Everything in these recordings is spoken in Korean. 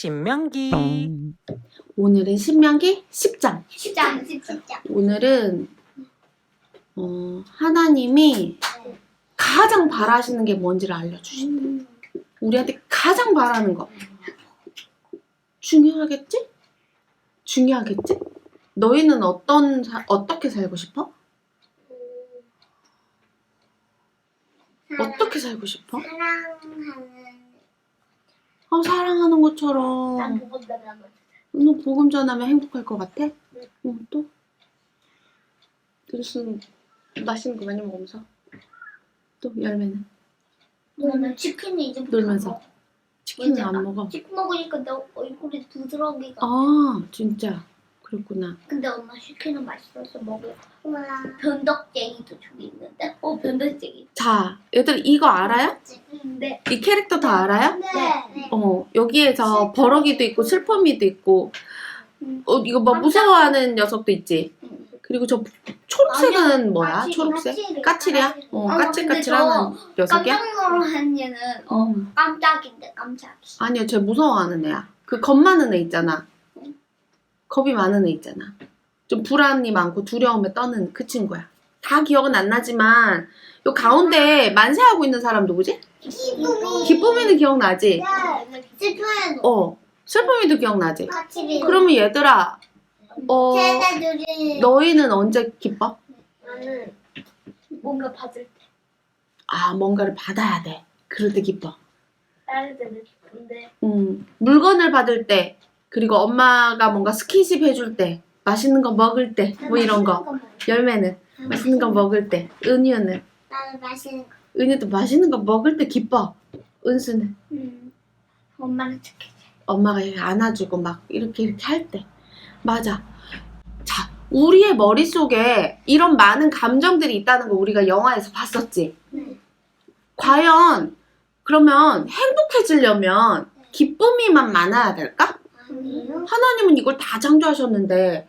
신명기 오늘은 신명기 10장. 십장 십장 오늘은 어, 하나님이 가장 바라시는 게 뭔지를 알려주신다. 우리한테 가장 바라는 거. 중요하겠지? 중요하겠지? 너희는 어떤 사- 어떻게 살고 싶어? 어떻게 살고 싶어? 사랑하는 어, 사랑하는 것처럼. 난 보고 나가는 너 복음 전하면 행복할 것 같아? 어, 또? 무슨 맛있는 거 많이 먹으면서 또 열매는 너는 치킨이 이제 놀면서 치킨을 안 먹어. 치킨 먹으니까 내 얼굴이 두드러기가 아 진짜 그랬구나. 근데 엄마 치킨은 맛있어서 먹어 변덕쟁이도 저기 있는데 어 변덕쟁이 자 얘들 이거 알아요? 네이 캐릭터 다 알아요? 네. 어 여기에서 버럭이도 있고 슬픔이도 있고 음. 어 이거 뭐 무서워하는 녀석도 있지. 그리고 저 초록색은 뭐야? 까칠이, 초록색? 까칠이, 까칠이야? 까칠이. 어 아, 까칠까칠하는 녀석이야? 깜짝 놀란 얘는 어 음. 깜짝인데 깜짝이 아니야, 쟤 무서워하는 애야. 그 겁 많은 애 있잖아. 겁이 많은 애 있잖아. 좀 불안이 많고 두려움에 떠는 그 친구야. 다 기억은 안 나지만 요 가운데 만세하고 있는 사람 누구지? 기쁨이 기쁨이는 기억나지? 슬픈 어, 슬픔이도 기억나지? 까칠이 그러면 얘들아, 어, 쟤네들이 너희는 언제 기뻐? 나는 뭔가 받을 때 아, 뭔가를 받아야 돼. 그럴 때 기뻐. 다른 데는 기쁜데 음, 물건을 받을 때, 그리고 엄마가 뭔가 스킨십 해줄 때, 맛있는 거 먹을 때, 뭐 이런 거. 열매는 맛있는 거 먹을 때, 은유는 나는 맛있는 거 은유도 맛있는 거 먹을 때 기뻐. 은수는 음. 엄마는 착해 엄마가 이렇게 안아주고 막 이렇게 이렇게 할 때. 맞아. 자, 우리의 머릿속에 이런 많은 감정들이 있다는 거 우리가 영화에서 봤었지. 네. 과연 그러면 행복해지려면 기쁨이만 많아야 될까? 아니요 하나님은 이걸 다 창조하셨는데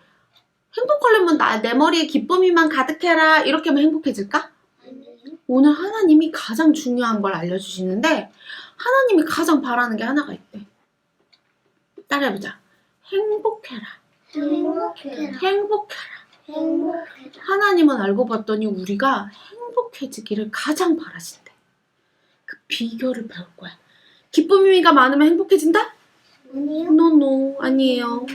행복하려면 나, 내 머리에 기쁨이만 가득해라 이렇게 하면 행복해질까? 아니요 오늘 하나님이 가장 중요한 걸 알려주시는데 하나님이 가장 바라는 게 하나가 있대. 따라해보자. 행복해라. 행복해라 행복해라. 행복해라 하나님은 알고 봤더니 우리가 행복해지기를 가장 바라신대. 그 비결을 배울 거야. 기쁨이가 많으면 행복해진다? 아니요 노노 아니에요.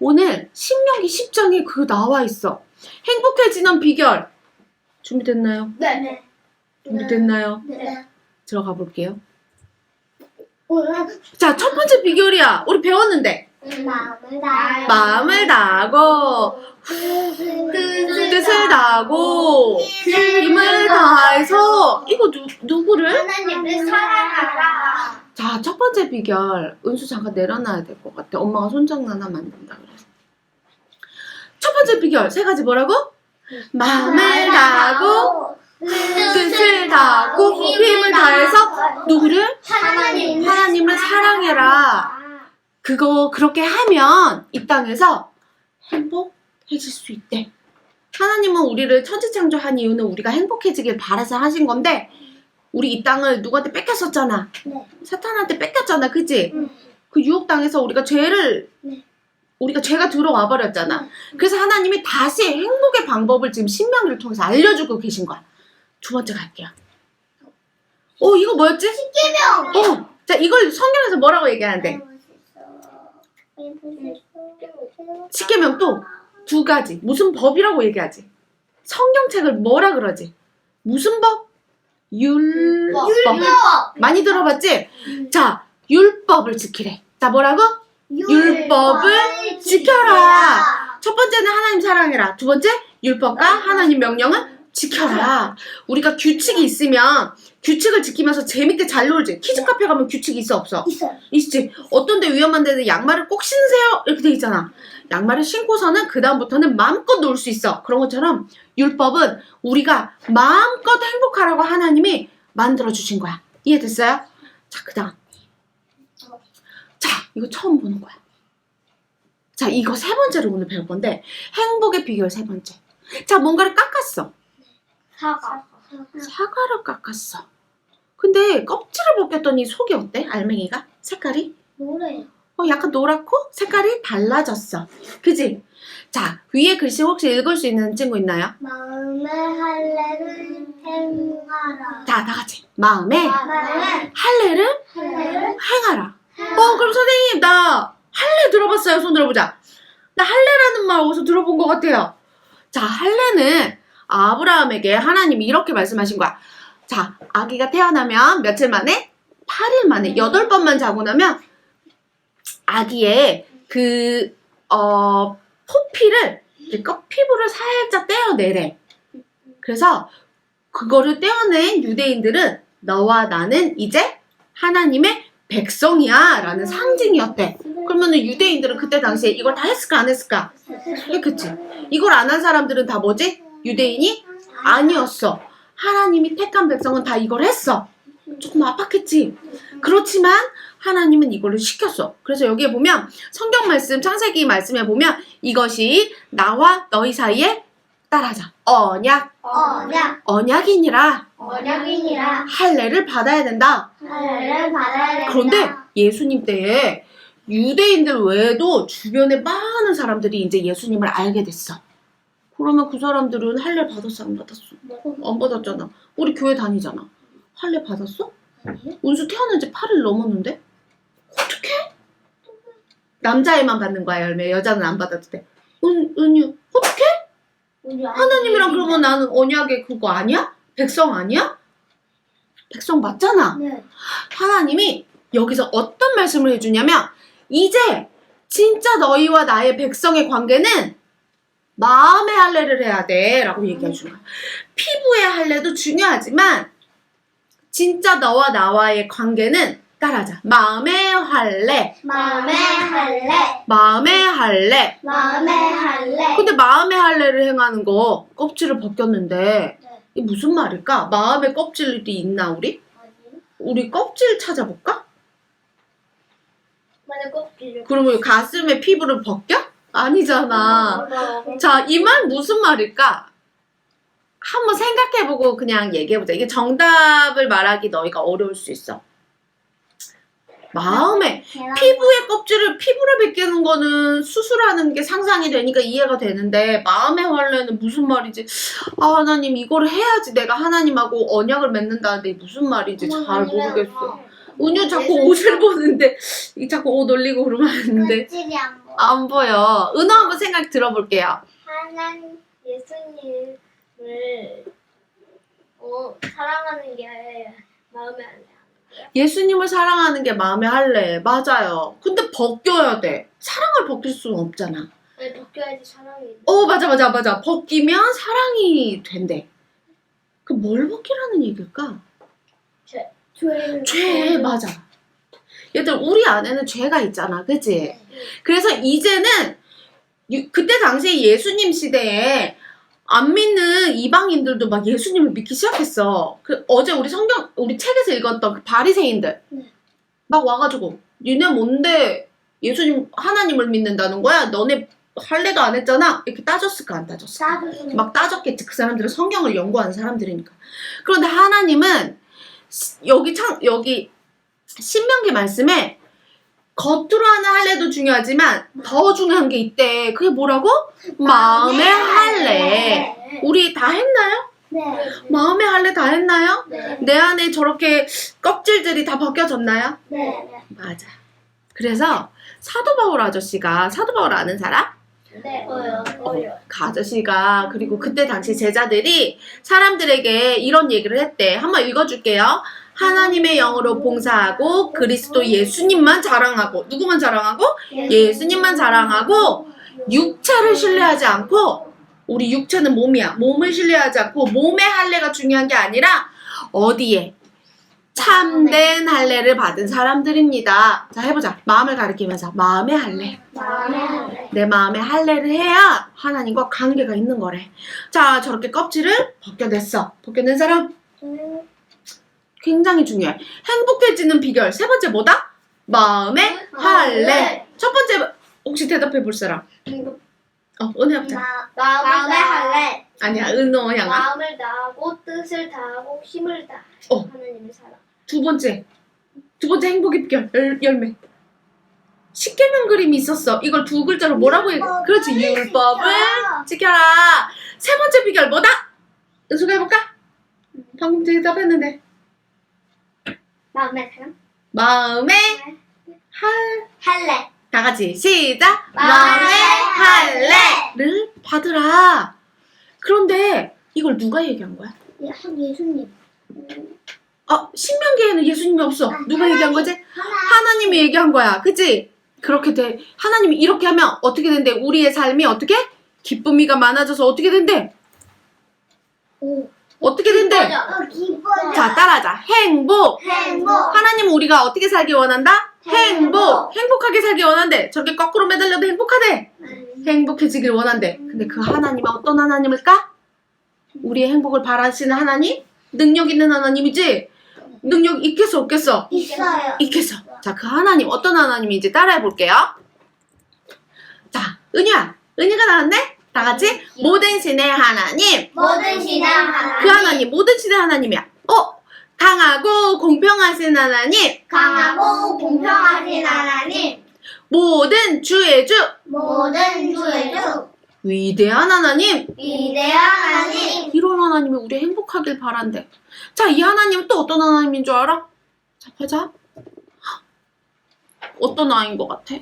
오늘 신명기 10장에 그거 나와 있어. 행복해지는 비결. 준비됐나요? 네 네 준비됐나요? 네 들어가 볼게요. 오늘 자, 첫 번째 비결이야. 우리 배웠는데. 마음을 다 마음을 다하고, 뜻을 다하고, 힘을 다해서, 이거 누, 누구를? 하나님을 사랑하라 자, 첫 번째 비결. 은수 잠깐 내려놔야 될 것 같아. 엄마가 손장난 하면 안 된다 그래서. 첫 번째 비결. 세 가지 뭐라고? 마음을 다하고, 뜻을 다하고, 힘을 다해서, 누구를? 하나님 하나님을 사랑해라. 그거 그렇게 하면 이 땅에서 행복해질 수 있대. 하나님은 우리를 천지창조한 이유는 우리가 행복해지길 바라서 하신 건데 우리 이 땅을 누구한테 뺏겼었잖아. 네. 사탄한테 뺏겼잖아, 그지? 응. 그 유혹 당해서 우리가 죄를 네. 우리가 죄가 들어와 버렸잖아. 그래서 하나님이 다시 행복의 방법을 지금 신명기를 통해서 알려주고 계신 거야. 두 번째 갈게요. 어, 이거 뭐였지? 십계명 어, 자 이걸 성경에서 뭐라고 얘기하는데? 십계명 또 두 가지. 무슨 법이라고 얘기하지? 성경책을 뭐라 그러지? 무슨 법? 율법. 율법 많이 들어봤지? 자, 율법을 지키래. 자, 뭐라고? 율법을 지켜라. 첫 번째는 하나님 사랑해라. 두 번째, 율법과 하나님 명령을 지켜라. 우리가 규칙이 있으면 규칙을 지키면서 재밌게 잘 놀지. 키즈 카페 가면 규칙이 있어 없어? 있어요 있지. 어떤 데 위험한 데는 양말을 꼭 신으세요. 이렇게 돼 있잖아. 양말을 신고서는 그 다음부터는 마음껏 놀 수 있어. 그런 것처럼 율법은 우리가 마음껏 행복하라고 하나님이 만들어 주신 거야. 이해됐어요? 자, 그 다음. 자, 이거 처음 보는 거야. 자, 이거 세 번째로 오늘 배울 건데, 행복의 비결 세 번째. 자, 뭔가를 깎았어. 사과 사과를 깎았어. 근데 껍질을 벗겼더니 속이 어때? 알맹이가? 색깔이? 노래. 어, 약간 노랗고 색깔이 달라졌어. 그지? 자, 위에 글씨 혹시 읽을 수 있는 친구 있나요? 마음의 할례를 행하라. 자, 다 같이. 마음에 마음의 할례를 할례를 행하라. 어, 그럼 선생님, 나 할례 들어봤어요. 손 들어보자. 나 할례라는 말 어디서 들어본 것 같아요. 자, 할례는 아브라함에게 하나님이 이렇게 말씀하신 거야. 자, 아기가 태어나면 며칠 만에? 8일 만에, 8번만 자고 나면 아기의 그, 어, 포피를, 이렇게 껍- 피부를 살짝 떼어내래. 그래서 그거를 떼어낸 유대인들은 너와 나는 이제 하나님의 백성이야 라는 상징이었대. 그러면은 유대인들은 그때 당시에 이걸 다 했을까 안 했을까? 했겠지. 이걸 안 한 사람들은 다 뭐지? 유대인이 아니었어. 하나님이 택한 백성은 다 이걸 했어. 조금 아팠겠지. 그렇지만 하나님은 이걸로 시켰어. 그래서 여기에 보면 성경 말씀 창세기 말씀에 보면 이것이 나와 너희 사이에 따라자. 언약, 언약 언약이니라 언약이니라 할례를 받아야 된다. 할례를 받아야 된다. 그런데 예수님 때에 유대인들 외에도 주변에 많은 사람들이 이제 예수님을 알게 됐어. 그러면 그 사람들은 할례 받았어 안 받았어? 안 받았잖아. 우리 교회 다니잖아. 할례 받았어? 아니요. 은수 태어난 지 8일 넘었는데? 어떡해? 남자애만 받는 거야 열매 여자는 안 받아도 돼. 은, 은유 어떡해? 하나님이랑 그러면 나는 언약의 그거 아니야? 백성 아니야? 백성 맞잖아. 네. 하나님이 여기서 어떤 말씀을 해주냐면 이제 진짜 너희와 나의 백성의 관계는 마음의 할례를 해야 돼 라고 얘기해 주는 거야 피부의 할례도 중요하지만 진짜 너와 나와의 관계는 따라하자 마음의 할례 마음의 할례 마음의 할례 마음의 할례 근데 마음의 할례를 행하는 거 껍질을 벗겼는데 네. 이게 무슨 말일까? 마음의 껍질이 있나 우리? 우리 껍질 찾아볼까? 그러면 가슴에 피부를 벗겨? 아니잖아. 자, 이 말 무슨 말일까? 한번 생각해보고 그냥 얘기해보자. 이게 정답을 말하기 너희가 어려울 수 있어. 마음에 피부의 껍질을 피부를 벗기는 거는 수술하는 게 상상이 되니까 이해가 되는데 마음의 할례는 무슨 말이지? 아 하나님 이거를 해야지 내가 하나님하고 언약을 맺는다는데 무슨 말이지 잘 모르겠어. 은유 자꾸 옷을 보는데 이 자꾸 옷 올리고 그러면 안 돼. 껍질이 안 보여. 안 보여. 은호 한번 생각 들어볼게요. 하나님 예수님 을 어, 사랑하는 게 마음에 안 돼. 예수님을 사랑하는 게 마음의 할례. 맞아요. 근데 벗겨야 돼. 사랑을 벗길 수는 없잖아. 아니 벗겨야지 사랑이. 어, 맞아, 맞아, 맞아. 벗기면 사랑이 된대. 그 뭘 벗기라는 얘기일까? 죄를. 죄, 맞아. 얘들, 우리 안에는 죄가 있잖아. 그치? 그래서 이제는, 유- 그때 당시에 예수님 시대에 안 믿는 이방인들도 막 예수님을 믿기 시작했어. 그 어제 우리 성경, 우리 책에서 읽었던 그 바리새인들. 네. 막 와가지고, 니네 뭔데 예수님, 하나님을 믿는다는 거야? 너네 할례도 안 했잖아? 이렇게 따졌을까, 안 따졌을까? 막 따졌겠지. 그 사람들은 성경을 연구하는 사람들이니까. 그런데 하나님은 시- 여기 참 여기 신명기 말씀에 겉으로 하는 할례도 중요하지만 더 중요한 게 있대. 그게 뭐라고? 마음의 할례. 우리 다 했나요? 네. 마음의 할례 다 했나요? 네. 내 안에 저렇게 껍질들이 다 벗겨졌나요? 네. 맞아. 그래서 사도 바울 아저씨가 사도 바울 아는 사람? 네. 어요. 어요. 그 아저씨가 그리고 그때 당시 제자들이 사람들에게 이런 얘기를 했대. 한번 읽어줄게요. 하나님의 영으로 봉사하고 그리스도 예수님만 자랑하고 누구만 자랑하고 예수님만 자랑하고 육체를 신뢰하지 않고 우리 육체는 몸이야. 몸을 신뢰하지 않고 몸의 할례가 중요한 게 아니라 어디에 참된 할례를 받은 사람들입니다. 자 해보자. 마음을 가리키면서 마음의 할례. 마음의. 내 마음에 할례를 해야 하나님과 관계가 있는 거래. 자, 저렇게 껍질을 벗겨냈어. 벗겨낸 사람 굉장히 중요해. 행복해지는 비결. 세 번째 뭐다? 마음의 할례. 첫 번째 혹시 대답해 볼 사람? 어, 은혜 없자. 마, 마음의 할례. 아니야, 은호 향아. 마음을 다하고 뜻을 다하고 힘을 다. 어. 하나님의 사랑. 두 번째. 두 번째 행복의 비결. 열, 열매. 십계명 그림이 있었어. 이걸 두 글자로 뭐라고 해? 그렇지, 율법을 지켜라. 세 번째 비결 뭐다? 은수가 해볼까? 방금 대답했는데. 마음의 사람 마음에 할, 할래 다 같이 시작! 마음에 할래를 받으라. 그런데 이걸 누가 얘기한 거야? 예, 한 예수님 어, 신명기에는 예수님이 없어. 아, 누가 얘기한 거지? 하나님이 얘기한 거야. 그치? 그렇게 돼. 하나님이 이렇게 하면 어떻게 된대? 우리의 삶이 어떻게? 기쁨이가 많아져서 어떻게 된대? 오 어떻게 된대? 어, 자, 따라하자. 행복. 행복 하나님은 우리가 어떻게 살기 원한다? 행복. 행복. 행복하게 살기 원한대. 저렇게 거꾸로 매달려도 행복하대. 음, 행복해지길 원한대. 근데 그 하나님은 어떤 하나님일까? 우리의 행복을 바라시는 하나님? 능력 있는 하나님이지? 능력 있겠어, 없겠어? 있어요 있겠어. 자, 그 하나님, 어떤 하나님인지 따라해 볼게요. 자, 은유야. 은유가 나왔네? 다 같이? 모든 신의 하나님. 모든 신앙 하나님 그 하나님, 모든 신의 하나님이야. 어? 강하고 공평하신 하나님. 강하고 공평하신 하나님 모든 주의 주. 모든 주의 주 위대한 하나님. 위대한 하나님 이런 하나님이 우리 행복하길 바란대. 자, 이 하나님은 또 어떤 하나님인 줄 알아? 자, 보자. 어떤 아이인 것 같아?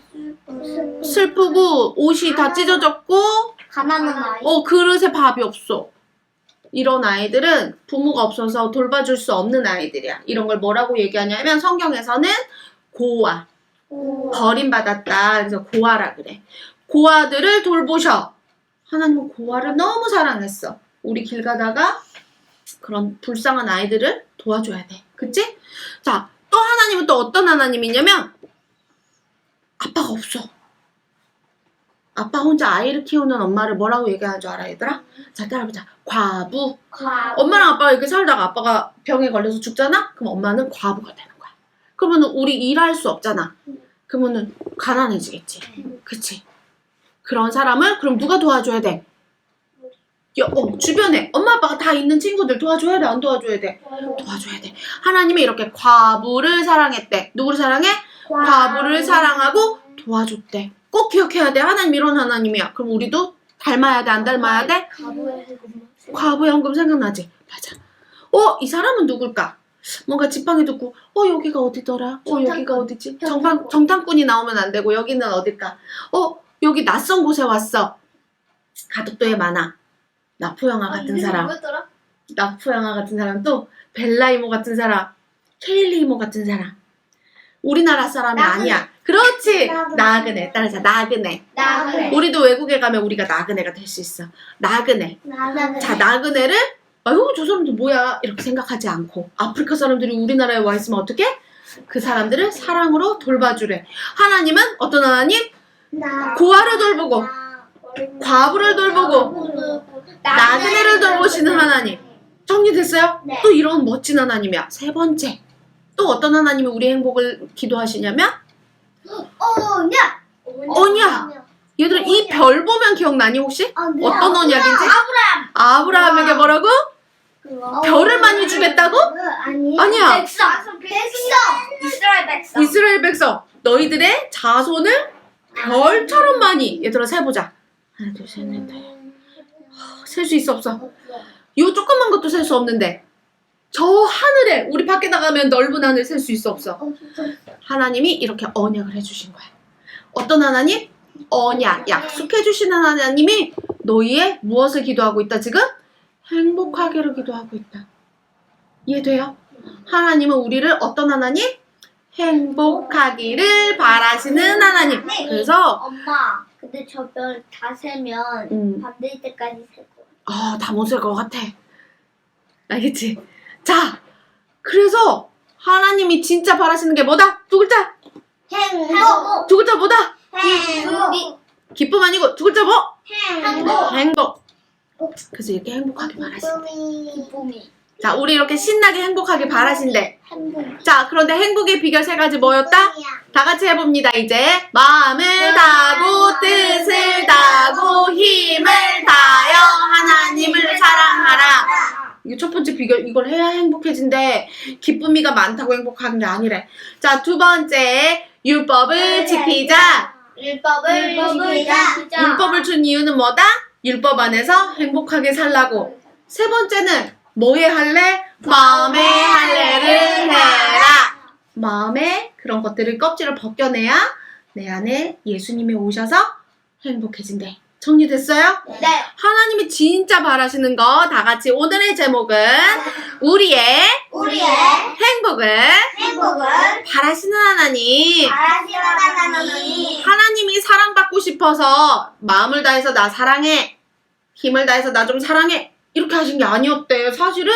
슬프고 옷이 다 찢어졌고 가난한 아이 어 그릇에 밥이 없어. 이런 아이들은 부모가 없어서 돌봐줄 수 없는 아이들이야. 이런 걸 뭐라고 얘기하냐면 성경에서는 고아, 버림받았다. 그래서 고아라 그래. 고아들을 돌보셔. 하나님은 고아를 너무 사랑했어. 우리 길 가다가 그런 불쌍한 아이들을 도와줘야 돼. 그치? 자, 또 하나님은 또 어떤 하나님이냐면 없어. 아빠 혼자 아이를 키우는 엄마를 뭐라고 얘기하는 줄 알아, 얘들아? 자, 따라보자. 과부. 엄마랑 아빠가 이렇게 살다가 아빠가 병에 걸려서 죽잖아? 그럼 엄마는 과부가 되는 거야. 그러면 우리 일할 수 없잖아. 그러면은 가난해지겠지. 그치? 그런 사람을 그럼 누가 도와줘야 돼? 여, 어, 주변에 엄마 아빠가 다 있는 친구들 도와줘야 돼? 안 도와줘야 돼? 도와줘야 돼. 하나님이 이렇게 과부를 사랑했대. 누구를 사랑해? 과부를 사랑하고 도와줬대. 꼭 기억해야 돼. 하나님 이런 하나님이야. 그럼 우리도 닮아야 돼? 안 닮아야 돼? 과부의 헌금 생각나지? 맞아. 어, 이 사람은 누굴까? 뭔가 지팡이 듣고, 어, 여기가 어디더라? 어, 여기가 정탐꾼. 어디지? 정탐, 정탐꾼이 나오면 안 되고, 여기는 어딜까? 어, 여기 낯선 곳에 왔어. 가덕도에 많아. 나포영아 같은 사람. 나포영아 같은 사람 또, 벨라 이모 같은 사람. 케일리 이모 같은 사람. 우리나라 사람이. 아니야. 그렇지! 나그네. 나그네. 따라서 나그네. 나 그래 우리도 외국에 가면 우리가 나그네가 될 수 있어. 나그네. 나 자, 나그네를 아유, 저 사람들 뭐야? 이렇게 생각하지 않고 아프리카 사람들이 우리나라에 와 있으면 어떻게? 그 사람들을 사랑으로 돌봐주래. 하나님은 어떤 하나님? 고아를 돌보고 과부를 돌보고 나그네를 돌보시는 하나님. 정리됐어요? 네. 또 이런 멋진 하나님이야. 세 번째. 또 어떤 하나님이 우리 행복을 기도하시냐면 언약. 언약. 얘들아 이 별 보면 기억나니 혹시? 어떤 언약인지? 아브라함에게 뭐라고? 별을 많이 주겠다고? 아니. 아니야. 백성. 백성. 이스라엘 백성. 이스라엘 백성. 너희들의 자손을 별처럼 많이 얘들아 세보자. 하나 둘 셋넷셀 수 있어 없어? 요 조그만 것도 셀 수 없는데 저 하늘에 우리 밖에 나가면 넓은 하늘 셀 수 있어 없어 하나님이 이렇게 언약을 해주신 거야 어떤 하나님? 언약 약속해 주시는 하나님이 너희의 무엇을 기도하고 있다 지금? 행복하기를 기도하고 있다 이해돼요? 하나님은 우리를 어떤 하나님? 행복하기를 바라시는 하나님. 그래서 엄마 근데 저 별 다 세면 음, 밤될 때까지 셀 거야 아, 다못셀것 같아. 알겠지? 자, 그래서 하나님이 진짜 바라시는 게 뭐다? 두 글자. 행복 두 글자 뭐다? 행복 기쁨 아니고 두 글자 뭐? 행복 행복. 그래서 이렇게 행복하게 바라신대. 기쁨이 자, 우리 이렇게 신나게 행복하게 바라신대. 행복 자, 그런데 행복의 비결 세 가지 뭐였다? 다 같이 해봅니다, 이제. 마음을 다하고, 뜻을 다하고, 힘을 다하여 하나님을 사랑하라. 이게 첫 번째 비결, 이걸 해야 행복해진대. 기쁨이가 많다고 행복한 게 아니래. 자, 두 번째, 율법을 지키자. 율법을 지키자. 율법을 준 이유는 뭐다? 율법 안에서 행복하게 살라고. 세 번째는 뭐에 할래? 마음의 할례를 해라. 마음에 그런 것들을 껍질을 벗겨내야 내 안에 예수님이 오셔서 행복해진대. 정리됐어요? 네. 하나님이 진짜 바라시는 거 다 같이 오늘의 제목은 우리의 우리의 행복을 행복을 바라시는 하나님. 바라시는 하나님. 하나님이 사랑받고 싶어서 마음을 다해서 나 사랑해. 힘을 다해서 나 좀 사랑해. 이렇게 하신 게 아니었대. 사실은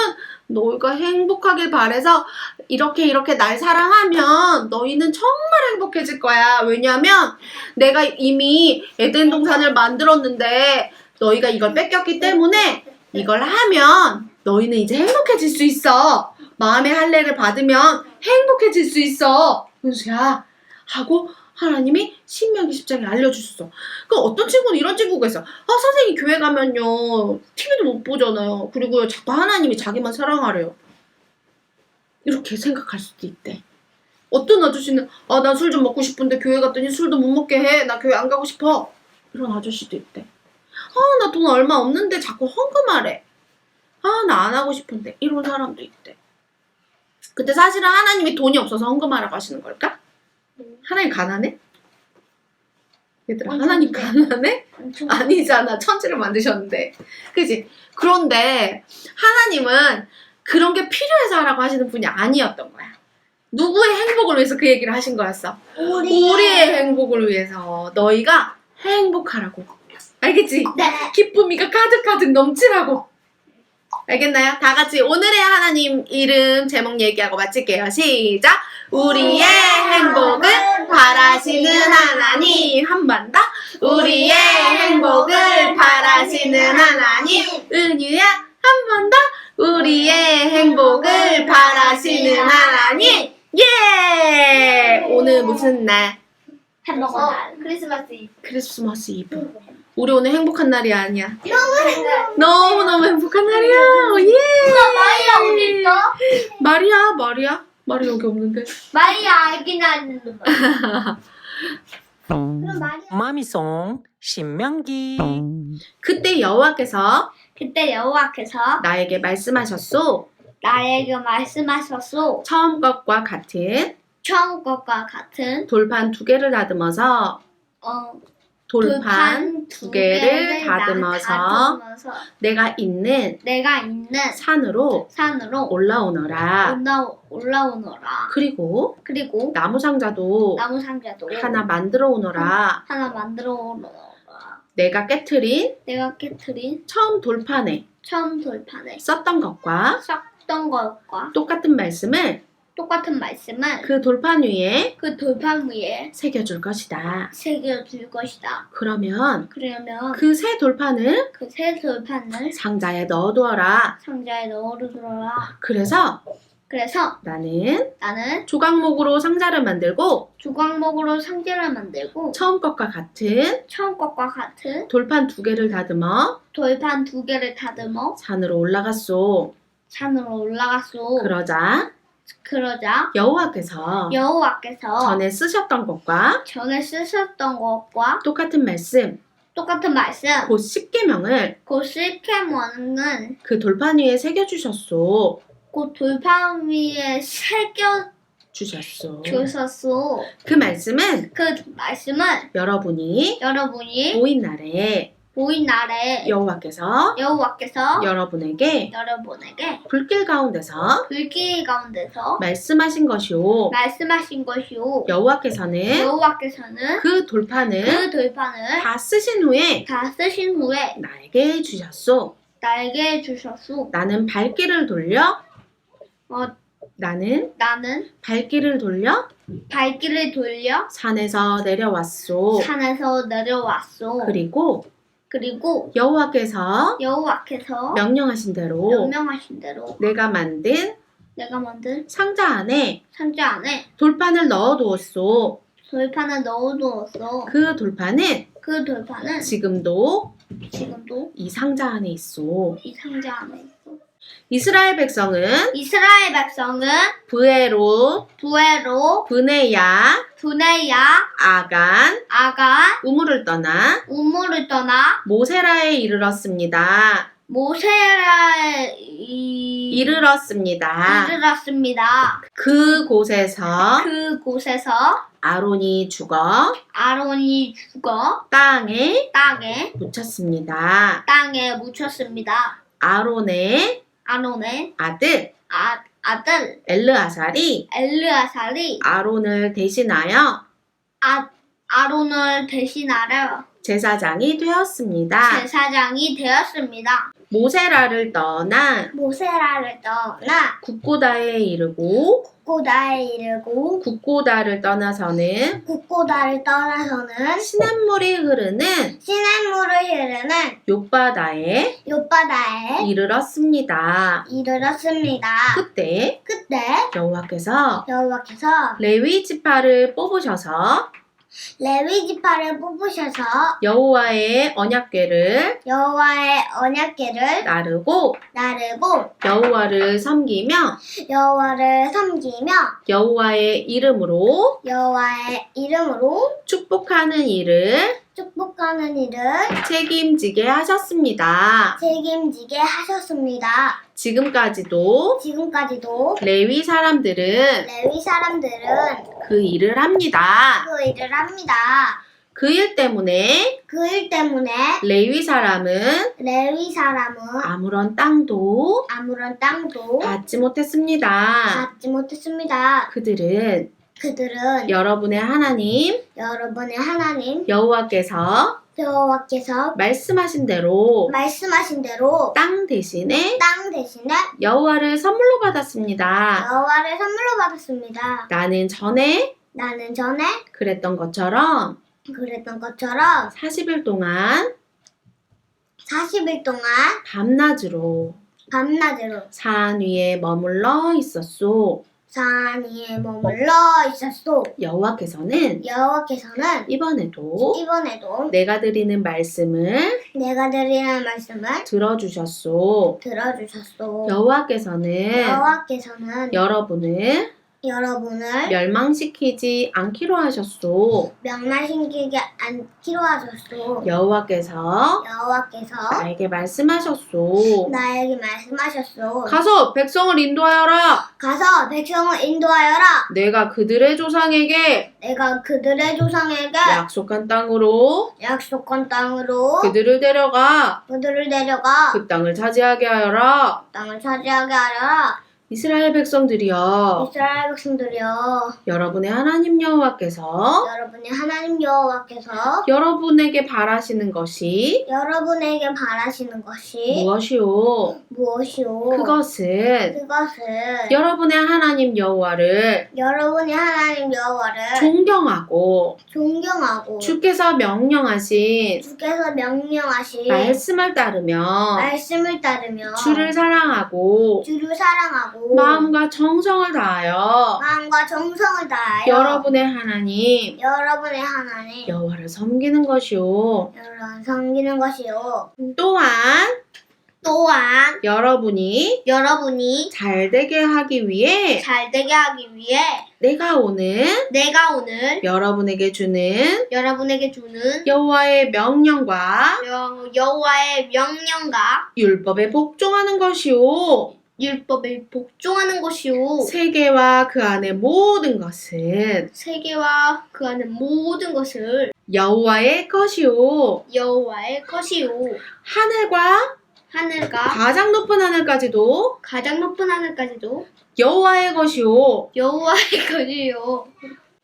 너희가 행복하길 바래서 이렇게 이렇게 날 사랑하면 너희는 정말 행복해질 거야. 왜냐면 내가 이미 에덴 동산을 만들었는데 너희가 이걸 뺏겼기 때문에 이걸 하면 너희는 이제 행복해질 수 있어. 마음의 할례를 받으면 행복해질 수 있어. 은수야. 하고 하나님이 신명기 10장에 알려주셨어. 그 어떤 친구는 이런 친구가 있어. 아, 선생님 교회 가면요. TV도 못 보잖아요. 그리고 자꾸 하나님이 자기만 사랑하래요. 이렇게 생각할 수도 있대. 어떤 아저씨는 아, 나 술 좀 먹고 싶은데 교회 갔더니 술도 못 먹게 해. 나 교회 안 가고 싶어. 이런 아저씨도 있대. 아, 나 돈 얼마 없는데 자꾸 헌금하래. 아, 나 안 하고 싶은데. 이런 사람도 있대. 근데 사실은 하나님이 돈이 없어서 헌금하라고 하시는 걸까? 하나님 가난해? 얘들아, 엄청 하나님 네. 가난해? 엄청 아니잖아. 천지를 만드셨는데. 그지? 그런데 하나님은 그런 게 필요해서 하라고 하시는 분이 아니었던 거야. 누구의 행복을 위해서 그 얘기를 하신 거였어? 우리의 행복을 위해서 너희가 행복하라고. 알겠지? 네. 기쁨이가 가득가득 넘치라고. 알겠나요? 다 같이 오늘의 하나님 이름 제목 얘기하고 마칠게요. 시작. 우리의 행복을 바라시는 하나님. 한 번 더. 우리의 행복을 바라시는 하나님. 은유야, 한 번 더. 우리의 행복을 바라시는 하나님. 예! 오늘 무슨 날? 햄버거 날. 크리스마스 이 크리스마스 이브. 우리 오늘 행복한 날이 아니야. 너무 행복. 너무너무 행복한 날이야. 예! 마이야 어디 있어? 마리아, 마리아? 마리아 여기 없는데. 마이야 아기 낳는 말. 그럼 마리아. 마미송 신명기 그때 여호와께서 그때 여호와께서 나에게 말씀하셨소. 나에게 말씀하셨소. 처음 것과 같은 처음 것과 같은 돌판 두 개를 다듬어서 어, 돌판 두 개를 나- 다듬어서 다듬어서 내가 있는 내가 있는 산으로 산으로 올라오너라. 올라 올라오너라. 그리고 그리고 나무 상자도 나무 상자도 하나 만들어 오너라. 하나 만들어 오너라. 내가 깨트린 내가 깨트린 처음 돌판에 처음 돌판에 썼던 것과 썼던 것과 똑같은 말씀을 똑같은 말씀을 그 돌판 위에 그 돌판 위에 새겨줄 것이다. 새겨줄 것이다. 그러면 그러면 그 새 돌판을 그 새 돌판을 상자에 넣어두어라. 상자에 넣어두라. 그래서 그래서 나는 나는 조각목으로 상자를 만들고 주광목으로 상자를 만들고 처음 것과 같은 처음 것과 같은 돌판 두 개를 다듬어 돌판 두 개를 다듬어 산으로 올라갔소. 산으로 올라갔소. 그러자 그러자 여호와께서 여호와께서 전에 쓰셨던 것과 전에 쓰셨던 것과 똑같은 말씀 똑같은 말씀 곧 십계명을 곧 실케몬은 그 돌판 위에 새겨 주셨소. 곧 돌판 위에 새겨 주셨소. 주셨소. 그 말씀은 그 말씀은 여러분이 여러분이 모인 날에 보인 날에 여호와께서 여호와께서 여러분에게 여러분에게 불길 가운데서 불길 가운데서 말씀하신 것이오. 말씀하신 것이오. 여호와께서는 여호와께서는 그 돌판을 그 돌판을 다 쓰신 후에 다 쓰신 후에 나에게 주셨소. 나에게 주셨소. 나는 발길을 돌려 어, 나는 나는 발길을 돌려 발길을 돌려 산에서 내려왔소. 산에서 내려왔소. 그리고 그리고 여호와께서 여호와께서 명령하신 대로 명령하신 대로 내가 만든 내가 만든 상자 안에 상자 안에 돌판을 넣어 두었소. 돌판을 넣어 두었어. 그 돌판은 그 돌판은 지금도 지금도 이 상자 안에 있어. 이 상자 안에 있어. 이스라엘 백성은 이스라엘 백성은 브에로, 부에로 브네야, 분해야 아간, 아간 우물을 떠나 우물을 떠나 모세라에 이르렀습니다. 모세라에 이- 이르렀습니다. 이르렀습니다. 그곳에서 그곳에서 아론이 죽어 아론이 죽어 땅에 땅에 묻혔습니다. 땅에 묻혔습니다. 아론의 아론의 아들 아, 아들 엘르아살이 엘르아살이 아론을 대신하여 아, 아론을 대신하려 제사장이 되었습니다. 제사장이 되었습니다. 모세라를 떠나 모세라를 떠나 국고다에 이르고 국고다에 이르고 국고다를 떠나서는 국고다를 떠나서는 시냇물이 흐르는 시냇물을 흐르는 욕바다에 옆바다에 이르렀습니다. 이르렀습니다. 그때 그때 여호와께서 여호와께서 레위 지파를 뽑으셔서 레위 지파를 뽑으셔서 여호와의 언약궤를 여호와의 언약궤를 나르고 나르고 여호와를 섬기며 여호와를 섬기며 여호와의 이름으로 여호와의 이름으로 축복하는 일을 축복하는 일을 책임지게 하셨습니다. 책임지게 하셨습니다. 지금까지도 지금까지도 레위 사람들은 레위 사람들은 그 일을 합니다. 그 일을 합니다. 그 일 때문에 그 일 때문에 레위 사람은 레위 사람은 아무런 땅도 아무런 땅도 받지 못했습니다. 받지 못했습니다. 그들은 그들은 여러분의 하나님 여러분의 하나님 여호와께서 여호와께서 말씀하신 대로 말씀하신 대로 땅 대신에 땅 대신에 여호와를 선물로 받았습니다. 여호와를 선물로 받았습니다. 나는 전에 나는 전에 그랬던 것처럼 그랬던 것처럼 40일 동안 40일 동안 밤낮으로 밤낮으로 산 위에 머물러 있었소. 산 위에 머물러 있었소. 여호와께서는 여호와께서는 이번에도 이번에도 내가 드리는 말씀을 내가 드리는 말씀을 들어주셨소. 들어주셨소. 여호와께서는 여호와께서는 여러분을 여러분을 멸망시키지 않기로 하셨소. 명날신기게 않기로 하셨소. 여호와께서 여호와께서 나에게 말씀하셨소. 나에게 말씀하셨소. 가서 백성을 인도하여라. 가서 백성을 인도하여라. 내가 그들의 조상에게 내가 그들의 조상에게 약속한 땅으로 약속한 땅으로 그들을 데려가 그들을 데려가 그 땅을 차지하게 하여라. 땅을 차지하게 하여라. 이스라엘 백성들이여 이스라엘 백성들이여 여러분의 하나님 여호와께서 여러분의 하나님 여호와께서 여러분에게 바라시는 것이 여러분에게 바라시는 것이 무엇이오? 무엇이오? 그것은 그것은 여러분의 하나님 여호와를 여러분의 하나님 여호와를 존경하고 존경하고 주께서 명령하신 주께서 명령하신 말씀을 따르며 말씀을 따르며 주를 사랑하고 주를 사랑하고 마음과 정성을 다하여 마음과 정성을 다하여 여러분의 하나님 여러분의 하나님 여호와를 섬기는 것이오. 여러분 섬기는 것이요. 또한 또한 여러분이 여러분이 잘 되게 하기 위해 잘 되게 하기 위해 내가 오늘 내가 오늘 여러분에게 주는 여러분에게 주는 여호와의 명령과 여, 여호와의 명령과 율법에 복종하는 것이오. 율법을 복종하는 것이요. 세계와 그 안의 모든 것은 세계와 그 안의 모든 것을 여호와의 것이오. 여호와의 것이요. 하늘과 하늘과 가장 높은 하늘까지도 가장 높은 하늘까지도 여호와의 것이오. 여호와의 것이요.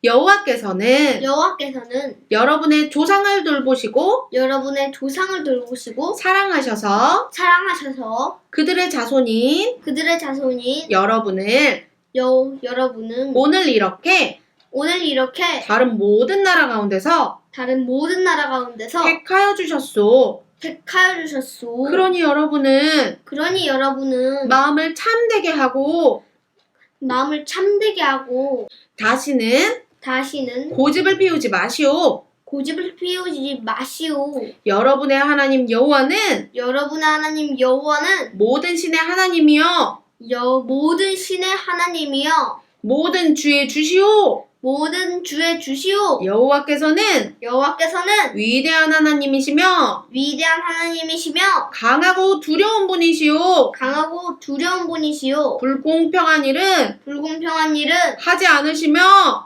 여호와께서는 여호와께서는 여러분의 조상을 돌보시고 여러분의 조상을 돌보시고 사랑하셔서 사랑하셔서 그들의 자손인 그들의 자손인 여러분을 여, 여러분은 오늘 이렇게 오늘 이렇게 다른 모든 나라 가운데서 다른 모든 나라 가운데서 택하여 주셨소. 택하여 주셨소. 그러니 여러분은 그러니 여러분은 마음을 참되게 하고 마음을 참되게 하고 다시는 다시는 고집을 피우지 마시오. 고집을 피우지 마시오. 여러분의 하나님 여호와는 여러분의 하나님 여호와는 모든 신의 하나님이요 여 모든 신의 하나님이여 모든 주의 주시오 모든 주의 주시오. 여호와께서는 여호와께서는 위대한 하나님이시며 위대한 하나님이시며 강하고 두려운 분이시오 강하고 두려운 분이시오. 불공평한 일은 불공평한 일은 하지 않으시며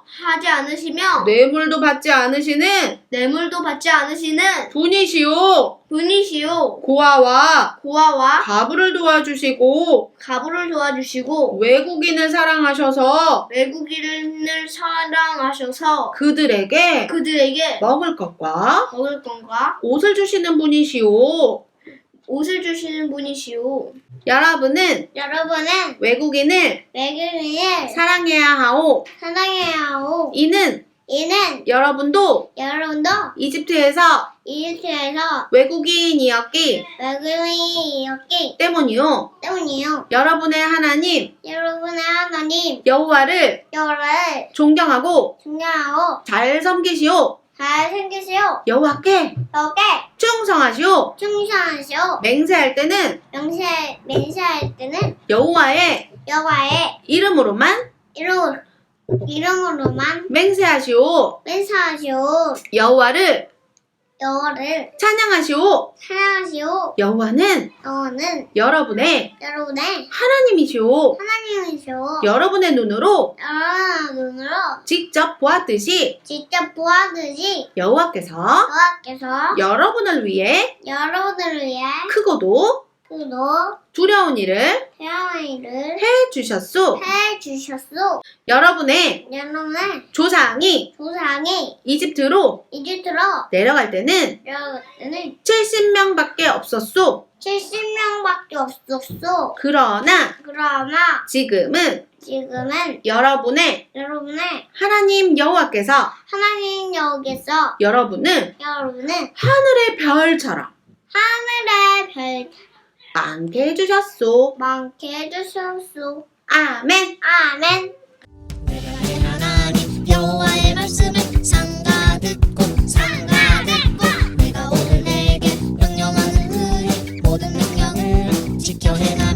하지 않으시며 뇌물도 받지 않으시는 뇌물도 받지 않으시는 분이시오 분이시오. 고아와 고아와 가부를 도와주시고 가부를 도와주시고 외국인을 사랑하셔서 외국인을 사랑하셔서 그들에게 그들에게 먹을 것과 먹을 것과 옷을 주시는 분이시오. 옷을 주시는 분이시오. 여러분은 여러분은 외국인을 외국인을 사랑해야 하오. 사랑해야 하고 이는 이는 여러분도 여러분도 이집트에서 이집트에서 외국인이었기 외국인이었기 때문이요. 때문이요. 여러분의 하나님 여러분의 하나님 여호와를 여를 존경하고 존경하고 잘 섬기시오. 잘 생기시오. 여호와께 덕에 충성하시오. 충성하시오. 맹세할 때는 명세 맹세할 때는 여호와의 여호와의 이름으로만 이름 이름으로만 맹세하시오. 맹세하시오. 여호와를 여호를 찬양하시오. 사랑하시오. 여호와는 여호는 여러분의 여러분의 하나님이시오. 하나님이시오. 여러분의 눈으로 여러분의 눈으로 직접 보았듯이 직접 보아듯이 여호와께서 여호와께서 여러분을 위해 여러분을 위해 크고도 그도 두려운 일을 태양의 일을 해 주셨소. 해 주셨소. 여러분의 여러분의 조상이 조상이 이집트로 이집트로 내려갈 때는 내려갈 때는 70명밖에 없었소. 70명밖에 없었어. 그러나 그러나 지금은 지금은 여러분의 여러분의 하나님 여호와께서 하나님 여기서 여러분을 여러분은 하늘의 별처럼 하늘의 별 많게 해주셨소. 많게 해주셨소. 아멘. 아멘. 지켜내나